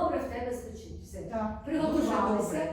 добре в тебе звучить. Все. Так, Приготувалися.